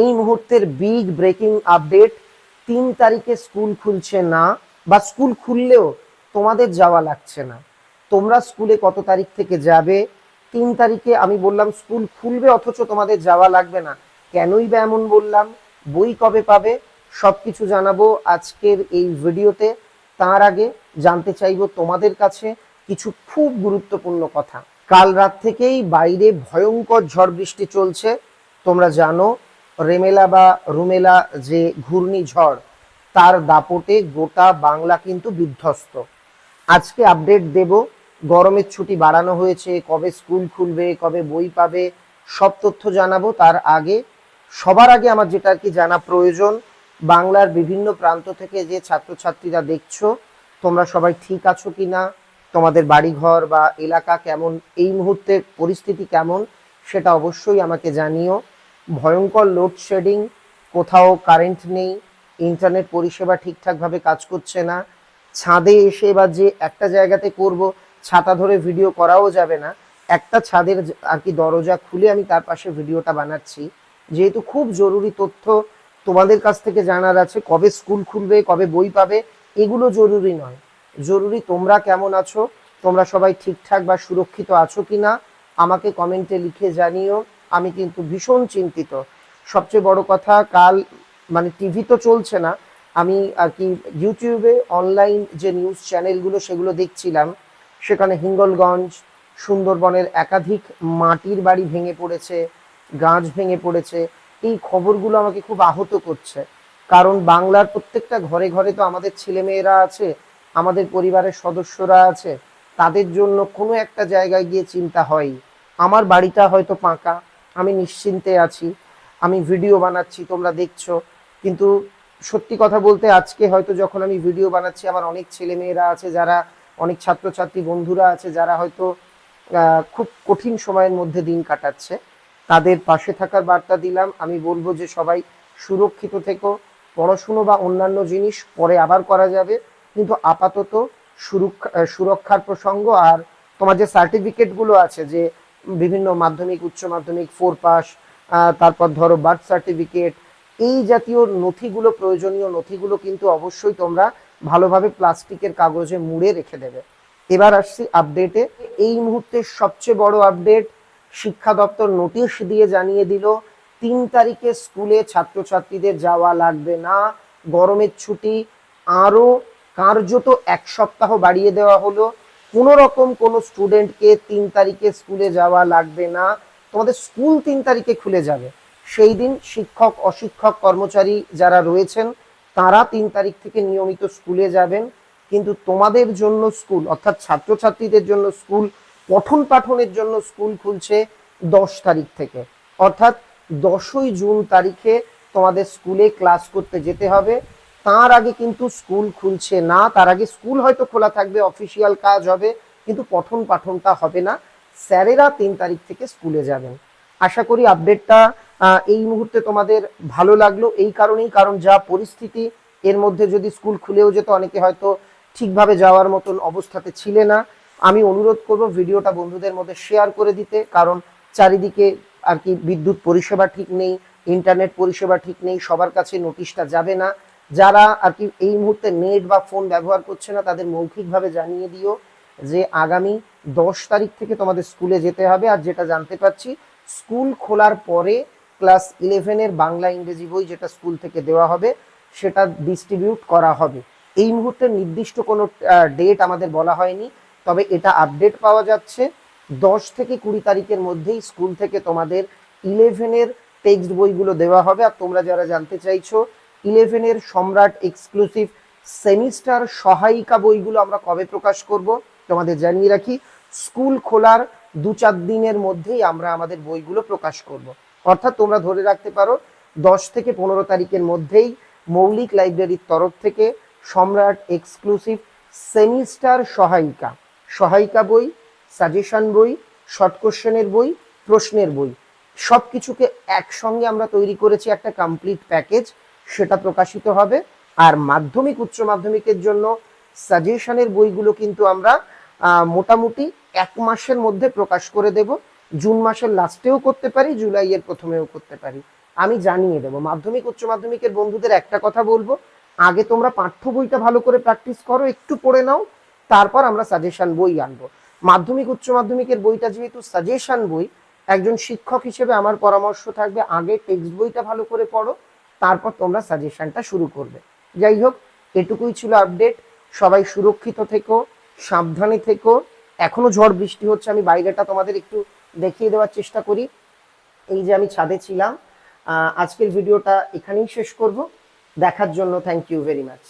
এই মুহূর্তের big breaking update তিন তারিখে স্কুল খুলছে না, বা স্কুল খুললেও তোমাদের যাওয়া লাগছে না। তোমরা স্কুলে কত তারিখ থেকে যাবে? তিন তারিখে আমি বললাম স্কুল খুলবে অথচ তোমাদের যাওয়া লাগবে না। কেনই বা এমন বললাম? বই কবে পাবে? সবকিছু জানাব আজকের এই ভিডিওতে। তার আগে জানতে চাইব তোমাদের কাছে কিছু খুব গুরুত্বপূর্ণ কথা। কাল রাত থেকেই বাইরে ভয়ঙ্কর ঝড় বৃষ্টি চলছে, তোমরা জানো। রেমেলা বা রুমেলা যে ঘূর্ণিঝড়, তার দাপটে গোটা বাংলা কিন্তু বিধ্বস্ত। আজকে আপডেট দেব, গরমের ছুটি বাড়ানো হয়েছে, কবে স্কুল খুলবে, কবে বই পাবে, সব তথ্য জানাব তার আগে। সবার আগে আমার যেটা কি জানা প্রয়োজন, বাংলার বিভিন্ন প্রান্ত থেকে যে ছাত্রছাত্রীরা দেখছ, তোমরা সবাই ঠিক আছো কিনা তোমাদের বাড়িঘর বা এলাকা কেমন, এই মুহূর্তে পরিস্থিতি কেমন, সেটা অবশ্যই আমাকে জানিও। ভয়ঙ্কর লোডশেডিং কোথাও কারেন্ট নেই ইন্টারনেট পরিষেবা ঠিকঠাকভাবে কাজ করছে না, ছাদে এসে বা যে একটা জায়গাতে করব, ছাতা ধরে ভিডিও করাও যাবে না, একটা ছাদের আর কি দরজা খুলে আমি তার পাশে ভিডিওটা বানাচ্ছি। যেহেতু খুব জরুরি তথ্য তোমাদের কাছ থেকে জানার আছে, কবে স্কুল খুলবে, কবে বই পাবে, এগুলো জরুরি নয়। জরুরি তোমরা কেমন আছো, তোমরা সবাই ঠিকঠাক বা সুরক্ষিত আছো কিনা, আমাকে কমেন্টে লিখে জানিও। আমি কিন্তু ভীষণ চিন্তিত। সবচেয়ে বড় কথা, কাল মানে টিভি তো চলছে না, আমি আর কি ইউটিউবে অনলাইন যে নিউজ চ্যানেলগুলো সেগুলো দেখছিলাম, সেখানে হিঙ্গলগঞ্জ, সুন্দরবনের একাধিক মাটির বাড়ি ভেঙে পড়েছে, গাছ ভেঙে পড়েছে, এই খবরগুলো আমাকে খুব আহত করছে। কারণ বাংলার প্রত্যেকটা ঘরে ঘরে তো আমাদের ছেলেমেয়েরা আছে, আমাদের পরিবারের সদস্যরা আছে, তাদের জন্য কোনো একটা জায়গায় গিয়ে চিন্তা হয় আমার বাড়িটা হয়তো পাকা আমি নিশ্চিন্তে আছি, আমি ভিডিও বানাচ্ছি, তোমরা দেখছ। কিন্তু সত্যি কথা বলতে আজকে হয়তো যখন আমি ভিডিও বানাচ্ছি, আমার অনেক ছেলে মেয়েরা আছে, যারা, অনেক ছাত্রছাত্রী বন্ধুরা আছে, যারা হয়তো খুব কঠিন সময়ের মধ্যে দিন কাটাচ্ছে। তাদের পাশে থাকার বার্তা দিলাম। আমি বলব যে সবাই সুরক্ষিত থেকো। পড়াশুনো বা অন্যান্য জিনিস পরে আবার করা যাবে। কিন্তু আপাতত সুরক্ষা, সুরক্ষার প্রসঙ্গ আর তোমার যে সার্টিফিকেটগুলো আছে, যে বিভিন্ন মাধ্যমিক, উচ্চ মাধ্যমিক ফোর পাস তারপর ধরো বার্থ সার্টিফিকেট এই জাতীয় নথিগুলো প্রয়োজনীয় নথিগুলো কিন্তু অবশ্যই তোমরা ভালোভাবে প্লাস্টিকের কাগজে মুড়ে রেখে দেবে। এবার আসছি আপডেটে এই মুহূর্তে সবচেয়ে বড় আপডেট শিক্ষা দপ্তর নোটিশ দিয়ে জানিয়ে দিল, তিন তারিখে স্কুলে ছাত্রছাত্রীদের যাওয়া লাগবে না, গরমের ছুটি, আরও কার্যত এক সপ্তাহ বাড়িয়ে দেওয়া হলো। কোনো রকম কোনো স্টুডেন্টকে তিন তারিখে স্কুলে যাওয়া লাগবে না। তোমাদের স্কুল তিন তারিখে খুলে যাবে। সেই দিন শিক্ষক, অশিক্ষক, কর্মচারী যারা রয়েছেন, তারা তিন তারিখ থেকে নিয়মিত স্কুলে যাবেন। কিন্তু তোমাদের জন্য স্কুল, অর্থাৎ ছাত্রছাত্রীদের জন্য স্কুল, পঠন পাঠনের জন্য স্কুল খুলছে দশ তারিখ থেকে। অর্থাৎ দশই জুন তারিখে তোমাদের স্কুলে ক্লাস করতে যেতে হবে। তার আগে কিন্তু স্কুল খুলছে না। তার আগে স্কুল হয়তো খোলা থাকবে, অফিসিয়াল কাজ হবে, কিন্তু পঠন পাঠনটা হবে না। স্যারেরা তিন তারিখ থেকে স্কুলে যাবেন। আশা করি আপডেটটা এই মুহূর্তে তোমাদের ভালো লাগল। এই কারণেই, কারণ যা পরিস্থিতি, এর মধ্যে যদি স্কুল খুলেও যেত, অনেকে হয়তো ঠিকভাবে যাওয়ার মতন অবস্থাতে ছিলে না। আমি অনুরোধ করব ভিডিওটা বন্ধুদের মধ্যে শেয়ার করে দিতে, কারণ চারিদিকে আর কি বিদ্যুৎ পরিষেবা ঠিক নেই, ইন্টারনেট পরিষেবা ঠিক নেই, সবার কাছে নোটিশটা যাবে না। যারা আর কি এই মুহূর্তে নেট বা ফোন ব্যবহার করছে না, তাদের মৌখিকভাবে জানিয়ে দিও যে আগামী দশ তারিখ থেকে তোমাদের স্কুলে যেতে হবে। আর যেটা জানতে পারছি, স্কুল খোলার পরে ক্লাস ইলেভেনের বাংলা ইংরেজি বই যেটা স্কুল থেকে দেওয়া হবে, সেটা ডিস্ট্রিবিউট করা হবে। এই মুহূর্তে নির্দিষ্ট কোনো ডেট আমাদের বলা হয়নি, তবে এটা আপডেট পাওয়া যাচ্ছে। দশ থেকে কুড়ি তারিখের মধ্যেই স্কুল থেকে তোমাদের ইলেভেনের টেক্সট বইগুলো দেওয়া হবে। আর তোমরা যারা জানতে চাইছো ইলেভেনের সম্রাট এক্সক্লুসিভ সেমিস্টার সহায়িকা বইগুলো আমরা কবে প্রকাশ করব, তোমাদের জানিয়ে রাখি, স্কুল খোলার দু চার দিনের মধ্যেই আমরা আমাদের বইগুলো প্রকাশ করব। অর্থাৎ তোমরা ধরে রাখতে পারো, দশ থেকে পনেরো তারিখের মধ্যেই মৌলিক লাইব্রেরির তরফ থেকে সম্রাট এক্সক্লুসিভ সেমিস্টার সহায়িকা সহায়িকা বই, সাজেশন বই, শর্ট কোশ্চেনের বই, প্রশ্নের বই সব কিছুকে একসঙ্গে আমরা তৈরি করেছি একটা কমপ্লিট প্যাকেজ। সেটা প্রকাশিত হবে। আর মাধ্যমিক, উচ্চ মাধ্যমিকের জন্য সাজেশনের বইগুলো কিন্তু আমরা মোটামুটি এক মাসের মধ্যে প্রকাশ করে দেব। জুন মাসের লাস্টেও করতে পারি জুলাইয়ের প্রথমেও করতে পারি। আমি জানিয়ে দেবো। মাধ্যমিক, উচ্চ মাধ্যমিকের বন্ধুদের একটা কথা বলব। আগে তোমরা পাঠ্য বইটা ভালো করে প্র্যাকটিস করো, একটু পড়ে নাও, তারপর আমরা সাজেশন বই আনব। মাধ্যমিক, উচ্চ মাধ্যমিকের বইটা যেহেতু সাজেশন বই, একজন শিক্ষক হিসেবে আমার পরামর্শ থাকবে, আগে টেক্সট বইটা ভালো করে পড়ো। তারপর তোমরা সাজেশনটা শুরু করবে। যাই হোক, এটুকুই ছিল আপডেট সবাই সুরক্ষিত থেকো, সাবধানে থেকো। এখনও ঝড় বৃষ্টি হচ্ছে, আমি বাইরেটা তোমাদের একটু দেখিয়ে দেওয়ার চেষ্টা করি। এই যে আমি ছাদে ছিলাম আজকের ভিডিওটা এখানেই শেষ করব। দেখার জন্য থ্যাংক ইউ ভেরি মাচ